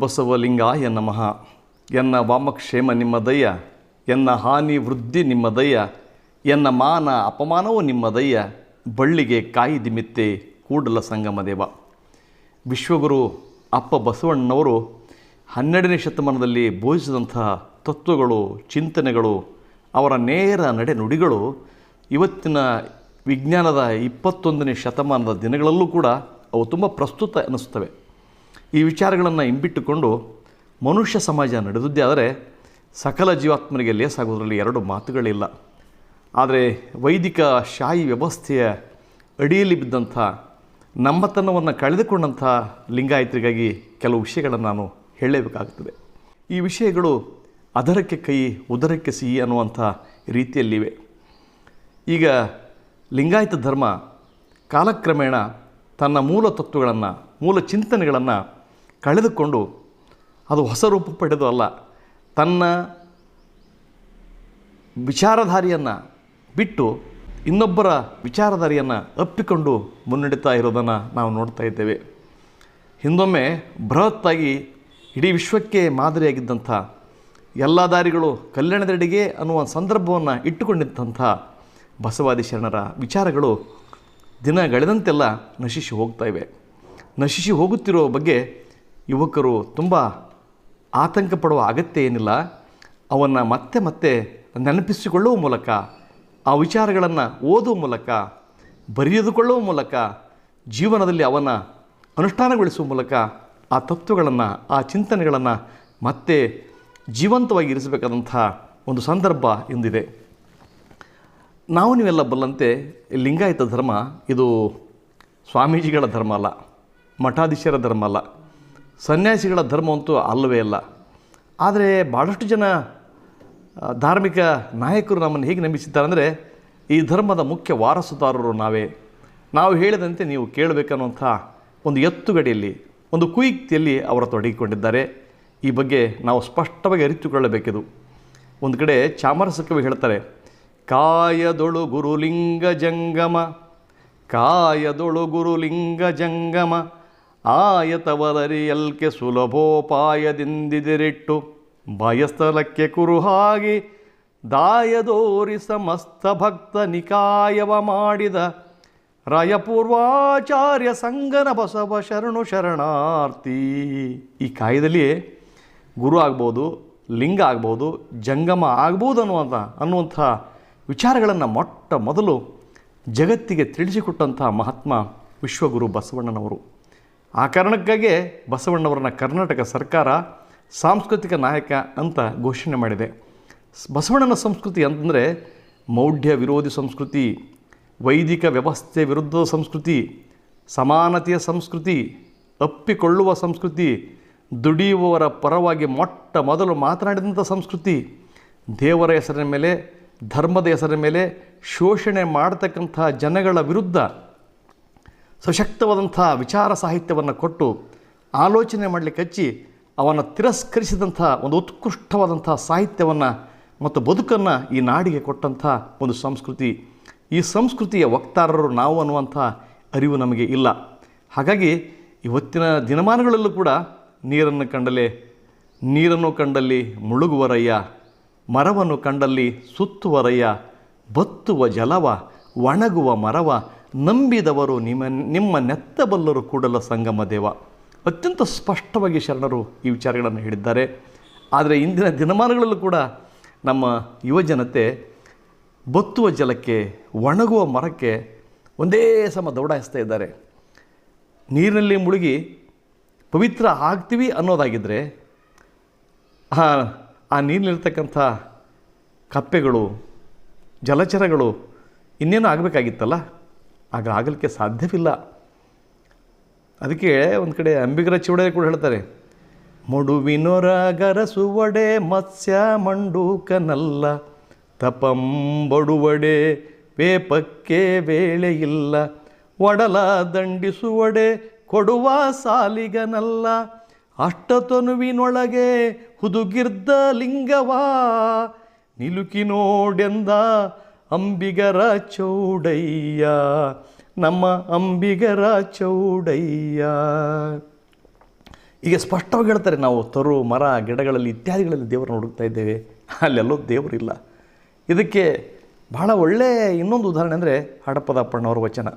ಬಸವಲಿಂಗಾಯ ನಮಃ. ಎನ್ನ ವಾಮಕ್ಷೇಮ ನಿಮ್ಮದಯ್ಯ, ಎನ್ನ ಹಾನಿ ವೃದ್ಧಿ ನಿಮ್ಮದಯ್ಯ, ಎನ್ನ ಮಾನ ಅಪಮಾನವೂ ನಿಮ್ಮದಯ್ಯ, ಬಳ್ಳಿಗೆ ಕಾಯಿ ದಿಮಿತ್ತೆ ಕೂಡಲ ಸಂಗಮ ದೇವ ವಿಶ್ವಗುರು ಅಪ್ಪ ಬಸವಣ್ಣನವರು ಹನ್ನೆರಡನೇ ಶತಮಾನದಲ್ಲಿ ಬೋಧಿಸಿದಂತಹ ತತ್ವಗಳು, ಚಿಂತನೆಗಳು, ಅವರ ನೇರ ನಡೆನುಡಿಗಳು ಇವತ್ತಿನ ವಿಜ್ಞಾನದ ಇಪ್ಪತ್ತೊಂದನೇ ಶತಮಾನದ ದಿನಗಳಲ್ಲೂ ಕೂಡ ಅವು ತುಂಬ ಪ್ರಸ್ತುತ ಅನ್ನಿಸ್ತವೆ ಈ ವಿಚಾರಗಳನ್ನು ಹಿಂಬಿಟ್ಟುಕೊಂಡು ಮನುಷ್ಯ ಸಮಾಜ ನಡೆದದ್ದೇ ಆದರೆ ಸಕಲ ಜೀವಾತ್ಮನಿಗೆ ಲೇಸಾಗೋದ್ರಲ್ಲಿ ಎರಡು ಮಾತುಗಳಿಲ್ಲ. ಆದರೆ ವೈದಿಕ ಶಾಹಿ ವ್ಯವಸ್ಥೆಯ ಅಡಿಯಲ್ಲಿ ಬಿದ್ದಂಥ ನಮ್ಮತನವನ್ನು ಕಳೆದುಕೊಂಡಂಥ ಲಿಂಗಾಯತರಿಗಾಗಿ ಕೆಲವು ವಿಷಯಗಳನ್ನು ನಾನು ಹೇಳಲೇಬೇಕಾಗುತ್ತದೆ ಈ ವಿಷಯಗಳು ಅದರಕ್ಕೆ ಕೈ, ಉದರಕ್ಕೆ ಸಿಹಿ ಅನ್ನುವಂಥ ರೀತಿಯಲ್ಲಿವೆ. ಈಗ ಲಿಂಗಾಯತ ಧರ್ಮ ಕಾಲಕ್ರಮೇಣ ತನ್ನ ಮೂಲ ತತ್ವಗಳನ್ನು, ಮೂಲ ಚಿಂತನೆಗಳನ್ನು ಕಳೆದುಕೊಂಡು ಅದು ಹೊಸ ರೂಪ ಪಡೆದು ಅಲ್ಲ, ತನ್ನ ವಿಚಾರಧಾರಿಯನ್ನು ಬಿಟ್ಟು ಇನ್ನೊಬ್ಬರ ವಿಚಾರಧಾರಿಯನ್ನು ಅಪ್ಪಿಕೊಂಡು ಮುನ್ನಡೀತಾ ಇರೋದನ್ನು ನಾವು ನೋಡ್ತಾ ಇದ್ದೇವೆ. ಹಿಂದೊಮ್ಮೆ ಬೃಹತ್ತಾಗಿ ಇಡೀ ವಿಶ್ವಕ್ಕೆ ಮಾದರಿಯಾಗಿದ್ದಂಥ ಎಲ್ಲ ದಾರಿಗಳು ಕಲ್ಯಾಣದೆಡೆಗೆ ಅನ್ನುವ ಸಂದರ್ಭವನ್ನು ಇಟ್ಟುಕೊಂಡಿದ್ದಂಥ ಬಸವಾದಿ ಶರಣರ ವಿಚಾರಗಳು ದಿನಗಳೆದಂತೆಲ್ಲ ನಶಿಸಿ ಹೋಗ್ತಾ ಇವೆ. ನಶಿಸಿ ಹೋಗುತ್ತಿರೋ ಬಗ್ಗೆ ಯುವಕರು ತುಂಬ ಆತಂಕ ಪಡುವ ಅಗತ್ಯ ಏನಿಲ್ಲ, ಅವನ್ನು ಮತ್ತೆ ಮತ್ತೆ ನೆನಪಿಸಿಕೊಳ್ಳುವ ಮೂಲಕ, ಆ ವಿಚಾರಗಳನ್ನು ಓದುವ ಮೂಲಕ ಬರೆಯದುಕೊಳ್ಳುವ ಮೂಲಕ, ಜೀವನದಲ್ಲಿ ಅವನ ಅನುಷ್ಠಾನಗೊಳಿಸುವ ಮೂಲಕ ಆ ತತ್ವಗಳನ್ನು, ಆ ಚಿಂತನೆಗಳನ್ನು ಮತ್ತೆ ಜೀವಂತವಾಗಿ ಇರಿಸಬೇಕಾದಂಥ ಒಂದು ಸಂದರ್ಭ ಎಂದಿದೆ ನಾವು ನೀವೆಲ್ಲ ಬಲ್ಲಂತೆ ಲಿಂಗಾಯತ ಧರ್ಮ ಇದು ಸ್ವಾಮೀಜಿಗಳ ಧರ್ಮ ಅಲ್ಲ, ಮಠಾಧೀಶರ ಧರ್ಮ ಅಲ್ಲ. ಸನ್ಯಾಸಿಗಳ ಧರ್ಮ ಅಂತೂ ಅಲ್ಲವೇ ಅಲ್ಲ. ಆದರೆ ಭಾಳಷ್ಟು ಜನ ಧಾರ್ಮಿಕ ನಾಯಕರು ನಮ್ಮನ್ನು ಹೇಗೆ ನಂಬಿಸಿದ್ದಾರೆ ಅಂದರೆ, ಈ ಧರ್ಮದ ಮುಖ್ಯ ವಾರಸುದಾರರು ನಾವೇ. ನಾವು ಹೇಳಿದಂತೆ ನೀವು ಕೇಳಬೇಕನ್ನುವಂಥ ಒಂದು ಎತ್ತುಗಡಿಯಲ್ಲಿ, ಒಂದು ಕುಯುಕ್ತಿಯಲ್ಲಿ ಅವರ ತೊಡಗಿಕೊಂಡಿದ್ದಾರೆ. ಈ ಬಗ್ಗೆ ನಾವು ಸ್ಪಷ್ಟವಾಗಿ ಅರಿತುಕೊಳ್ಳಬೇಕಿದು. ಒಂದು ಕಡೆ ಚಾಮರಸ ಕವಿ ಹೇಳ್ತಾರೆ, ಕಾಯದೊಳು ಗುರುಲಿಂಗ ಜಂಗಮ, ಕಾಯದೊಳು ಗುರುಲಿಂಗ ಜಂಗಮ ಆಯತವದರಿಯಲ್ಕೆ ಸುಲಭೋಪಾಯದಿಂದಿದಿರಿಟ್ಟು ಭಯಸ್ಥಲಕ್ಕೆ ಕುರುಹಾಗಿ ದಾಯದೋರಿ ಸಮಸ್ತ ಭಕ್ತ ನಿಕಾಯವ ಮಾಡಿದ ರಾಯಪೂರ್ವಾಚಾರ್ಯ ಸಂಗನ ಬಸವ ಶರಣು ಶರಣಾರ್ಥಿ. ಈ ಕಾಯದಲ್ಲಿ ಗುರು ಆಗ್ಬೋದು, ಲಿಂಗ ಆಗ್ಬೋದು, ಜಂಗಮ ಆಗ್ಬೋದು ಅನ್ನುವಂಥ ಅನ್ನುವಂಥ ವಿಚಾರಗಳನ್ನು ಮೊಟ್ಟ ಮೊದಲು ಜಗತ್ತಿಗೆ ತಿಳಿಸಿಕೊಟ್ಟಂಥ ಮಹಾತ್ಮ ವಿಶ್ವಗುರು ಬಸವಣ್ಣನವರು. ಆ ಕಾರಣಕ್ಕಾಗಿ ಬಸವಣ್ಣವರನ್ನ ಕರ್ನಾಟಕ ಸರ್ಕಾರ ಸಾಂಸ್ಕೃತಿಕ ನಾಯಕ ಅಂತ ಘೋಷಣೆ ಮಾಡಿದೆ. ಬಸವಣ್ಣನ ಸಂಸ್ಕೃತಿ ಅಂತಂದರೆ ಮೌಢ್ಯ ವಿರೋಧಿ ಸಂಸ್ಕೃತಿ, ವೈದಿಕ ವ್ಯವಸ್ಥೆ ವಿರುದ್ಧದ ಸಂಸ್ಕೃತಿ, ಸಮಾನತೆಯ ಸಂಸ್ಕೃತಿ, ಅಪ್ಪಿಕೊಳ್ಳುವ ಸಂಸ್ಕೃತಿ, ದುಡಿಯುವವರ ಪರವಾಗಿ ಮೊಟ್ಟ ಮೊದಲು ಮಾತನಾಡಿದಂಥ ಸಂಸ್ಕೃತಿ, ದೇವರ ಹೆಸರಿನ ಮೇಲೆ, ಧರ್ಮದ ಹೆಸರಿನ ಮೇಲೆ ಶೋಷಣೆ ಮಾಡತಕ್ಕಂಥ ಜನಗಳ ವಿರುದ್ಧ ಸಶಕ್ತವಾದಂಥ ವಿಚಾರ ಸಾಹಿತ್ಯವನ್ನು ಕೊಟ್ಟು ಆಲೋಚನೆ ಮಾಡಲಿಕ್ಕೆ ಹಚ್ಚಿ ಅವನ್ನು ತಿರಸ್ಕರಿಸಿದಂಥ ಒಂದು ಉತ್ಕೃಷ್ಟವಾದಂಥ ಸಾಹಿತ್ಯವನ್ನು ಮತ್ತು ಬದುಕನ್ನು ಈ ನಾಡಿಗೆ ಕೊಟ್ಟಂಥ ಒಂದು ಸಂಸ್ಕೃತಿ. ಈ ಸಂಸ್ಕೃತಿಯ ವಕ್ತಾರರು ನಾವು ಅನ್ನುವಂಥ ಅರಿವು ನಮಗೆ ಇಲ್ಲ. ಹಾಗಾಗಿ ಇವತ್ತಿನ ದಿನಮಾನಗಳಲ್ಲೂ ಕೂಡ ನೀರನ್ನು ಕಂಡಲೆ ನೀರನ್ನು ಕಂಡಲ್ಲಿ ಮುಳುಗುವರಯ್ಯ ಮರವನ್ನು ಕಂಡಲ್ಲಿ ಸುತ್ತುವರಯ್ಯ ಬತ್ತುವ ಜಲವ, ಒಣಗುವ ಮರವ ನಂಬಿದವರು ನಿಮ್ಮ ನಿಮ್ಮ ನೆತ್ತಬಲ್ಲರು ಕೂಡಲ ಸಂಗಮ ದೇವ. ಅತ್ಯಂತ ಸ್ಪಷ್ಟವಾಗಿ ಶರಣರು ಈ ವಿಚಾರಗಳನ್ನು ಹೇಳಿದ್ದಾರೆ. ಆದರೆ ಇಂದಿನ ದಿನಮಾನಗಳಲ್ಲೂ ಕೂಡ ನಮ್ಮ ಯುವಜನತೆ ಬತ್ತುವ ಜಲಕ್ಕೆ, ಒಣಗುವ ಮರಕ್ಕೆ ಒಂದೇ ಸಮ ದೌಡಾಯಿಸ್ತಾ ಇದ್ದಾರೆ. ನೀರಿನಲ್ಲಿ ಮುಳುಗಿ ಪವಿತ್ರ ಆಗ್ತೀವಿ ಅನ್ನೋದಾಗಿದ್ದರೆ ಆ ಆ ನೀರಿನಲ್ಲಿರ್ತಕ್ಕಂಥ ಕಪ್ಪೆಗಳು, ಜಲಚರಗಳು ಇನ್ನೇನು ಆಗಬೇಕಾಗಿತ್ತಲ್ಲ? ಆಗ ಆಗಲಿಕ್ಕೆ ಸಾಧ್ಯವಿಲ್ಲ. ಅದಕ್ಕೆ ಒಂದು ಕಡೆ ಅಂಬಿಗರ ಚಿವಡೆ ಕೂಡ ಹೇಳ್ತಾರೆ ಮೊಡುವಿನೊರ ಗರಸುವಡೆ ಮತ್ಸ್ಯ ಮಂಡೂಕನಲ್ಲ ತಪಂಬಡುವಡೆ ವೇಪಕ್ಕೆ ವೇಳೆಯಿಲ್ಲ ಒಡಲ ದಂಡಿಸುವಡೆ ಕೊಡುವ ಸಾಲಿಗನಲ್ಲ, ಅಷ್ಟತನುವಿನೊಳಗೆ ಹುದುಗಿರ್ದ ಲಿಂಗವಾ, ನಿಲುಕಿ ನೋಡೆಂದ ಅಂಬಿಗರ ಚೌಡಯ್ಯ, ನಮ್ಮ ಅಂಬಿಗರ ಚೌಡಯ್ಯ. ಈಗ ಸ್ಪಷ್ಟವಾಗಿ ಹೇಳ್ತಾರೆ ನಾವು ತರು, ಮರ, ಗಿಡಗಳಲ್ಲಿ ಇತ್ಯಾದಿಗಳಲ್ಲಿ ದೇವರನ್ನು ಹುಡುಕ್ತಾ ಇದ್ದೇವೆ. ಅಲ್ಲೆಲ್ಲೋ ದೇವರಿಲ್ಲ. ಇದಕ್ಕೆ ಬಹಳ ಒಳ್ಳೆಯ ಇನ್ನೊಂದು ಉದಾಹರಣೆ ಅಂದರೆ ಹಡಪದ ಅಪ್ಪಣ್ಣವರ ವಚನ.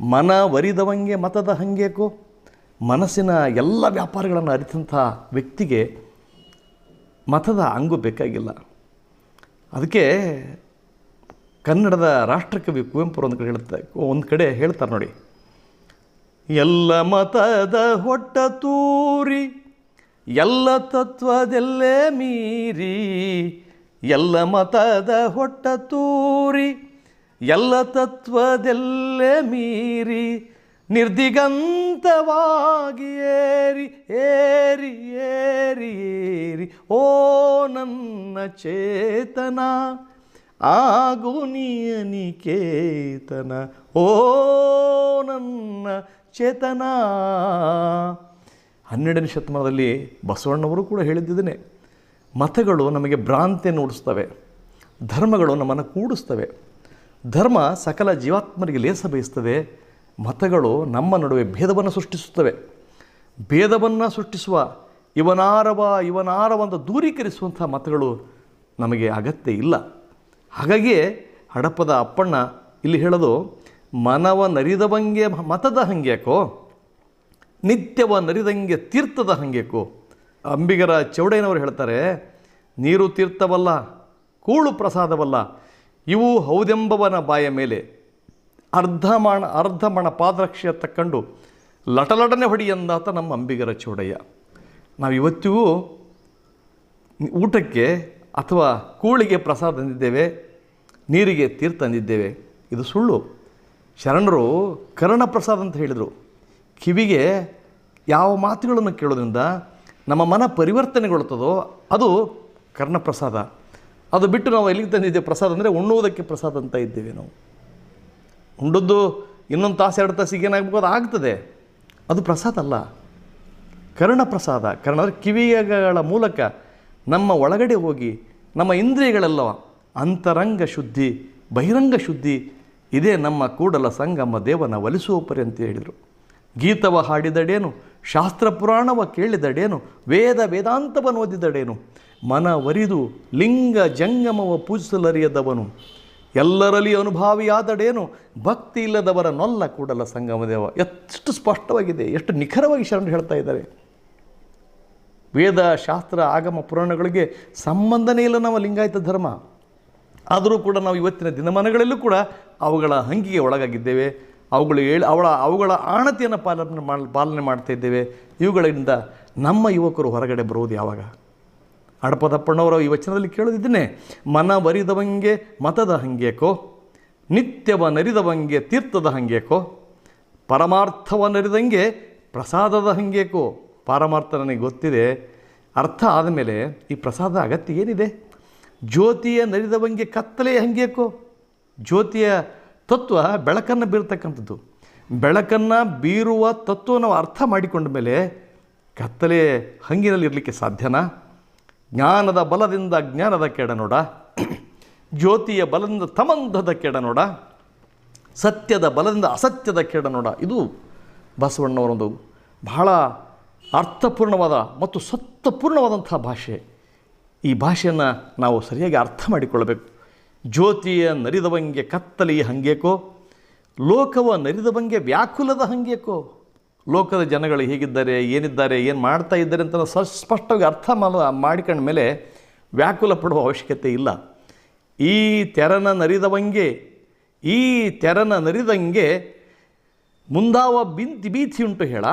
ಮನ ವರಿದವಂಗೆ ಮತದ ಹಂಗೇಕೋ, ಮನಸ್ಸಿನ ಎಲ್ಲ ವ್ಯಾಪಾರಗಳನ್ನು ಅರಿತಂಥ ವ್ಯಕ್ತಿಗೆ ಮತದ ಅಂಗು ಬೇಕಾಗಿಲ್ಲ. ಅದಕ್ಕೆ ಕನ್ನಡದ ರಾಷ್ಟ್ರಕವಿ ಕುವೆಂಪು ಒಂದು ಕಡೆ ಹೇಳ್ತಾ ಒಂದು ಕಡೆ ಹೇಳ್ತಾರೆ ನೋಡಿ. ಎಲ್ಲ ಮತದ ಹೊಟ್ಟ ತೂರಿ, ಎಲ್ಲ ತತ್ವದಲ್ಲೇ ಮೀರಿ, ಎಲ್ಲ ಮತದ ಹೊಟ್ಟ ತೂರಿ, ಎಲ್ಲ ತತ್ವದಲ್ಲೇ ಮೀರಿ, ನಿರ್ದಿಗಂತವಾಗಿ ಏರಿ ಏರಿ ಏರಿ ಏರಿ. ಓ ನನ್ನ ಚೇತನ ನಿಕೇತನ ಓ ನನ್ನ ಚೇತನ. ಹನ್ನೆರಡನೇ ಶತಮಾನದಲ್ಲಿ ಬಸವಣ್ಣವರು ಕೂಡ ಹೇಳಿದ್ದಿದ್ದೇನೆ ಮತಗಳು ನಮಗೆ ಭ್ರಾಂತಿಯನ್ನು ಉಡಿಸ್ತವೆ, ಧರ್ಮಗಳು ನಮ್ಮನ್ನು ಕೂಡಿಸ್ತವೆ, ಧರ್ಮ ಸಕಲ ಜೀವಾತ್ಮರಿಗೆ ಲೇಸ ಬಯಸ್ತದೆ, ಮತಗಳು ನಮ್ಮ ನಡುವೆ ಭೇದವನ್ನು ಸೃಷ್ಟಿಸುತ್ತವೆ, ಭೇದವನ್ನು ಸೃಷ್ಟಿಸುವ ಇವನಾರವ ಇವನಾರವ ಅಂತ ದೂರೀಕರಿಸುವಂಥ ಮತಗಳು ನಮಗೆ ಅಗತ್ಯ ಇಲ್ಲ. ಹಾಗಾಗಿಯೇ ಹಡಪದ ಅಪ್ಪಣ್ಣ ಇಲ್ಲಿ ಹೇಳೋದು, ಮನವ ನರಿದವಂಗೆ ಮತದ ಹಂಗ್ಯಾಕೋ, ನಿತ್ಯವ ನರಿದಂಗೆ ತೀರ್ಥದ ಹಂಗೇಕೋ ಅಂಬಿಗರ ಚೌಡಯ್ಯನವರು ಹೇಳ್ತಾರೆ, ನೀರು ತೀರ್ಥವಲ್ಲ, ಕೂಳು ಪ್ರಸಾದವಲ್ಲ, ಇವು ಹೌದೆಂಬವನ ಬಾಯ ಮೇಲೆ. ಅರ್ಧಮಾಣ ಅರ್ಧಮಣ ಪಾದರಕ್ಷೆಯ ತಕ್ಕಂಡು ಲಟಲಟನೆ ಹೊಡಿ ಎಂದಾತ ನಮ್ಮ ಅಂಬಿಗರ ಚೌಡಯ್ಯ. ನಾವು ಇವತ್ತಿಗೂ ಊಟಕ್ಕೆ ಅಥವಾ ಕೂಳಿಗೆ ಪ್ರಸಾದ ತಂದಿದ್ದೇವೆ, ನೀರಿಗೆ ತೀರ್ಥ ತಂದಿದ್ದೇವೆ. ಇದು ಸುಳ್ಳು. ಶರಣರು ಕರ್ಣ ಪ್ರಸಾದ ಅಂತ ಹೇಳಿದರು. ಕಿವಿಗೆ ಯಾವ ಮಾತುಗಳನ್ನು ಕೇಳೋದ್ರಿಂದ ನಮ್ಮ ಮನ ಪರಿವರ್ತನೆಗೊಳ್ತದೋ ಅದು ಕರ್ಣಪ್ರಸಾದ ಅದು ಬಿಟ್ಟು ನಾವು ಎಲ್ಲಿಗೆ ತಂದಿದ್ದೇವೆ ಪ್ರಸಾದ ಅಂದರೆ ಉಣ್ಣುವುದಕ್ಕೆ ಪ್ರಸಾದ ಅಂತ ಇದ್ದೇವೆ ನಾವು. ಉಂಡದ್ದು ಇನ್ನೊಂದು ತಾಸು, ಎರಡು ತಾಸಿಗೆ ಏನಾಗಬೇಕು ಅದು ಆಗ್ತದೆ. ಅದು ಪ್ರಸಾದ ಅಲ್ಲ. ಕರ್ಣ ಪ್ರಸಾದ. ಕರ್ಣ ಅಂದರೆ ಕಿವಿಗಳ ಮೂಲಕ ನಮ್ಮ ಒಳಗಡೆ ಹೋಗಿ ನಮ್ಮ ಇಂದ್ರಿಯಗಳೆಲ್ಲ ಅಂತರಂಗ ಶುದ್ಧಿ, ಬಹಿರಂಗ ಶುದ್ಧಿ, ಇದೇ ನಮ್ಮ ಕೂಡಲ ಸಂಗಮ ದೇವನ ಒಲಿಸುವ ಪರಿ ಅಂತ ಹೇಳಿದರು. ಗೀತವ ಹಾಡಿದಡೇನು, ಶಾಸ್ತ್ರ ಪುರಾಣವ ಕೇಳಿದಡೇನು, ವೇದ ವೇದಾಂತವನ್ನು ಓದಿದಡೇನು, ಮನ ಒರಿದು ಲಿಂಗ ಜಂಗಮವ ಪೂಜಿಸಲರಿಯದವನು, ಎಲ್ಲರಲ್ಲಿ ಅನುಭಾವಿಯಾದಡೇನು, ಭಕ್ತಿ ಇಲ್ಲದವರ ನೊಲ್ಲ ಕೂಡಲ ಸಂಗಮ ದೇವ. ಎಷ್ಟು ಸ್ಪಷ್ಟವಾಗಿದೆ, ಎಷ್ಟು ನಿಖರವಾಗಿ ಶರಣರು ಹೇಳ್ತಾ ಇದ್ದಾರೆ. ವೇದ, ಶಾಸ್ತ್ರ, ಆಗಮ, ಪುರಾಣಗಳಿಗೆ ಸಂಬಂಧನೇ ಇಲ್ಲ ನಾವು ಲಿಂಗಾಯತ ಧರ್ಮ. ಆದರೂ ಕೂಡ ನಾವು ಇವತ್ತಿನ ದಿನಮಾನಗಳಲ್ಲೂ ಕೂಡ ಅವುಗಳ ಹಂಗಿಗೆ ಒಳಗಾಗಿದ್ದೇವೆ. ಅವುಗಳು ಹೇಳಿ, ಅವಳ, ಅವುಗಳ ಆಣತಿಯನ್ನು ಪಾಲನೆ ಮಾಡಿ, ಪಾಲನೆ ಮಾಡ್ತಾ ಇದ್ದೇವೆ. ಇವುಗಳಿಂದ ನಮ್ಮ ಯುವಕರು ಹೊರಗಡೆ ಬರುವುದು ಯಾವಾಗ? ಅಡಪದಪ್ಪಣ್ಣವರು ಈ ವಚನದಲ್ಲಿ ಕೇಳೋದಿದ್ದೇನೆ ಮನ ಬರಿದವಂಗೆ ಮತದ ಹಂಗೇಕೋ ನಿತ್ಯವ ನರಿದವಂಗೆ ತೀರ್ಥದ ಹಂಗೇಕೋ ಪರಮಾರ್ಥವ ನರಿದಂಗೆ ಪ್ರಸಾದದ ಹಂಗೇಕೋ ಪಾರಮಾರ್ಥ ನನಗೆ ಗೊತ್ತಿದೆ. ಅರ್ಥ ಆದಮೇಲೆ ಈ ಪ್ರಸಾದ ಅಗತ್ಯ ಏನಿದೆ? ಜ್ಯೋತಿಯ ನರಿದವಂಗೆ ಕತ್ತಲೆ ಹಂಗೇಕೋ ಜ್ಯೋತಿಯ ತತ್ವ ಬೆಳಕನ್ನು ಬೀರ್ತಕ್ಕಂಥದ್ದು. ಬೆಳಕನ್ನು ಬೀರುವ ತತ್ವ ಅರ್ಥ ಮಾಡಿಕೊಂಡ ಮೇಲೆ ಕತ್ತಲೆ ಹಂಗಿನಲ್ಲಿ ಇರಲಿಕ್ಕೆ ಸಾಧ್ಯನಾ? ಜ್ಞಾನದ ಬಲದಿಂದ ಜ್ಞಾನದ ಕೆಡ ನೋಡ. ಜ್ಯೋತಿಯ ಬಲದಿಂದ ತಮಂಧದ ಕೆಡ ನೋಡ. ಸತ್ಯದ ಬಲದಿಂದ ಅಸತ್ಯದ ಕೆಡ ನೋಡ. ಇದು ಬಸವಣ್ಣವರೊಂದು ಬಹಳ ಅರ್ಥಪೂರ್ಣವಾದ ಮತ್ತು ಸತ್ವಪೂರ್ಣವಾದಂಥ ಭಾಷೆ. ಈ ಭಾಷೆಯನ್ನು ನಾವು ಸರಿಯಾಗಿ ಅರ್ಥ ಮಾಡಿಕೊಳ್ಳಬೇಕು. ಜ್ಯೋತಿಯ ನರಿದವಂಗೆ ಕತ್ತಲೆಯ ಹಂಗೇಕೋ? ಲೋಕವ ನರಿದವಂಗೆ ವ್ಯಾಕುಲದ ಹಂಗೇಕೋ? ಲೋಕದ ಜನಗಳು ಹೇಗಿದ್ದಾರೆ, ಏನಿದ್ದಾರೆ, ಏನು ಮಾಡ್ತಾ ಇದ್ದಾರೆ ಅಂತ ಸ್ಪಷ್ಟವಾಗಿ ಅರ್ಥ ಮಾಡ ಮಾಡಿಕೊಂಡ ಮೇಲೆ ವ್ಯಾಕುಲ ಪಡುವ ಅವಶ್ಯಕತೆ ಇಲ್ಲ. ಈ ತೆರನ ನರಿದವಂಗೆ, ಈ ತೆರನ ನರಿದಂಗೆ ಮುಂದಾವ ಬಿಂತಿ ಬೀತಿ ಉಂಟು ಹೇಳ?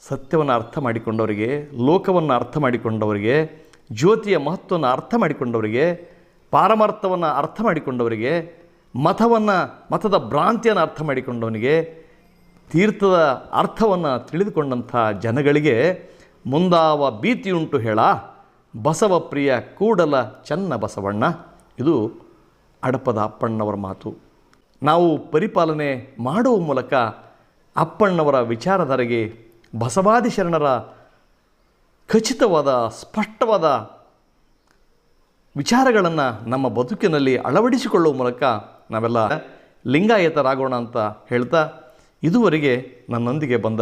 ಸತ್ಯವನ್ನು ಅರ್ಥ ಮಾಡಿಕೊಂಡವರಿಗೆ, ಲೋಕವನ್ನು ಅರ್ಥ ಮಾಡಿಕೊಂಡವರಿಗೆ, ಜ್ಯೋತಿಯ ಮಹತ್ವವನ್ನು ಅರ್ಥ ಮಾಡಿಕೊಂಡವರಿಗೆ, ಪಾರಮಾರ್ಥವನ್ನು ಅರ್ಥ ಮಾಡಿಕೊಂಡವರಿಗೆ, ಮತವನ್ನು, ಮತದ ಭ್ರಾಂತಿಯನ್ನು ಅರ್ಥ ಮಾಡಿಕೊಂಡವನಿಗೆ, ತೀರ್ಥದ ಅರ್ಥವನ್ನು ತಿಳಿದುಕೊಂಡಂಥ ಜನಗಳಿಗೆ ಮುಂದಾವ ಭೀತಿಯುಂಟು ಹೇಳ, ಬಸವ ಪ್ರಿಯ ಕೂಡಲ ಚನ್ನ ಬಸವಣ್ಣ. ಇದು ಅಡಪದ ಅಪ್ಪಣ್ಣವರ ಮಾತು. ನಾವು ಪರಿಪಾಲನೆ ಮಾಡುವ ಮೂಲಕ ಅಪ್ಪಣ್ಣವರ ವಿಚಾರಧಾರೆಗೆ ಬಸವಾದಿ ಶರಣರ ಖಚಿತವಾದ, ಸ್ಪಷ್ಟವಾದ ವಿಚಾರಗಳನ್ನು ನಮ್ಮ ಬದುಕಿನಲ್ಲಿ ಅಳವಡಿಸಿಕೊಳ್ಳುವ ಮೂಲಕ ನಾವೆಲ್ಲ ಲಿಂಗಾಯತರಾಗೋಣ ಅಂತ ಹೇಳ್ತಾ ಇದುವರೆಗೆ ನನ್ನೊಂದಿಗೆ ಬಂದ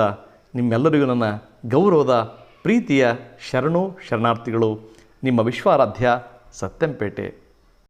ನಿಮ್ಮೆಲ್ಲರಿಗೂ ನನ್ನ ಗೌರವದ ಪ್ರೀತಿಯ ಶರಣು ಶರಣಾರ್ಥಿಗಳು ನಿಮ್ಮ ವಿಶ್ವಾರಾಧ್ಯ ಸತ್ಯಂಪೇಟೆ.